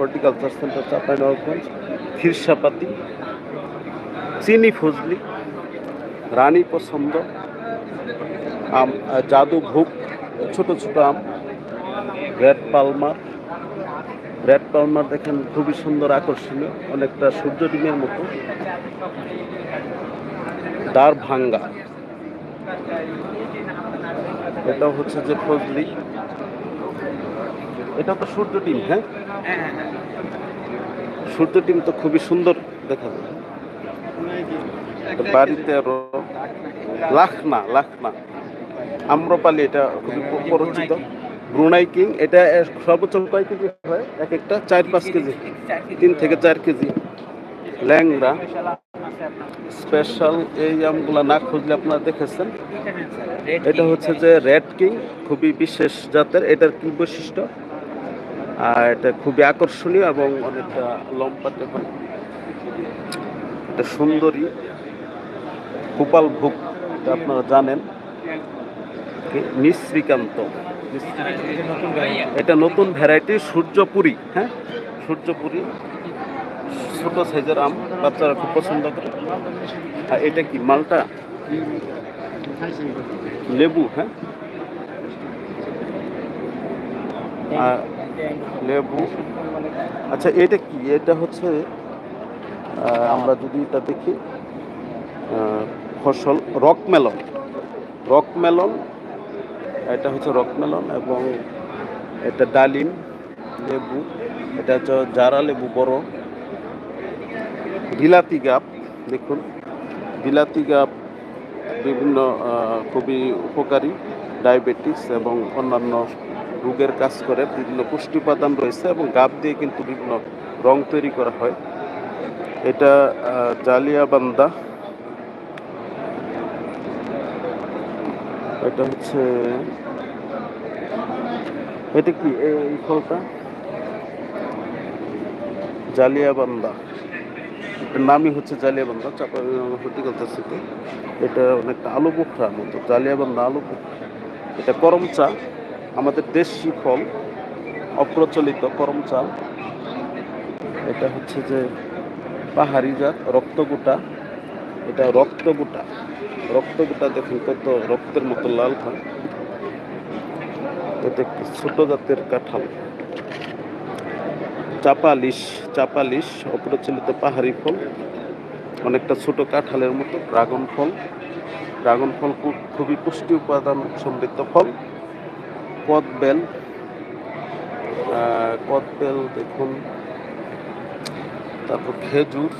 Horticulture centre Chapainawabganj খিরসাপাতি চিনি ফজলি, রানী পছন্দ, আম, জাদু ভোগ, ছোট ছোট আম, রেড পালমার। রেড পালমার দেখেন খুবই সুন্দর আকর্ষণীয়, অনেকটা সূর্য ডিমের মতো। দার ভাঙ্গা। এটা হচ্ছে যে ফজলি। এটা তো সূর্য ডিম হ্যাঁ? সূর্য ডিম তো খুবই সুন্দর দেখা যায়। বাড়িতে আরও লাখনা লাখনা। আম্রপালি এটা খুবই পরিচিত। ব্রুনাই কিং এটা সর্বোচ্চ কয় কেজি হয়? এক একটা চার পাঁচ কেজি। তিন থেকে চার কেজি। ল্যাংরা স্পেশাল এই আমগুলা না খুঁজলে আপনারা দেখেছেন। এটা হচ্ছে যে রেড কিং খুবই বিশেষ জাতের। এটার কি বৈশিষ্ট্য? এটা খুবই আকর্ষণীয় এবং অনেকটা লম্বাটে হয় এটা সুন্দরী গোপাল ভোগ, এটা আপনারা জানেন? মিশ্রিকান্ত এটা নতুন ভ্যারাইটি, সূর্যপুরি হ্যাঁ? সূর্যপুরি, ছোট সাইজের আম, বাচ্চারা খুব পছন্দ করে। আর এটা কি, মালটা? লেবু হ্যাঁ? আর লেবু। আচ্ছা এটা কি? এটা হচ্ছে আমরা যদি এটা দেখি ফসল রক মেলন রক মেলন এটা হচ্ছে রক মেলন এবং এটা ডালিম, লেবু। এটা হচ্ছে জারা লেবু বড়। বিলাতি গাপ দেখুন। বিলাতি গাপ বিভিন্ন খুবই উপকারী, ডায়াবেটিস এবং অন্যান্য রোগের কাজ করে, বিভিন্ন পুষ্টি উপাদান রয়েছে এবং গাব দিয়ে কিন্তু বিভিন্ন রং তৈরি করা হয়। এটা জালিয়াবান্দা এটা হচ্ছে, এটা কি, এই ফলটা? জালিয়াবান্দা এটার নামই হচ্ছে জালিয়াবান্দা চাপা হর্টিকালচার সিটি এটা অনেকটা আলু পোখরার মতো জালিয়াবান্দা আলু পোখরা। এটা করম চা। আমাদের দেশি ফল অপ্রচলিত করম চাল এটা হচ্ছে যে পাহাড়ি জাত রক্তগুটা এটা রক্তগুটা রক্তগুটা দেখুন কত রক্তের মতো লাল হয় এটা একটি ছোট জাতের কাঁঠাল। চাপালিশ চাপালিশ, অপ্রচলিত পাহাড়ি ফল। অনেকটা ছোট কাঁঠালের মতো ড্রাগন ফল। ড্রাগন ফল খুব- খুবই পুষ্টি উপাদান সমৃদ্ধ ফল। কদবেল কদবেল দেখুন তারপর খেজুর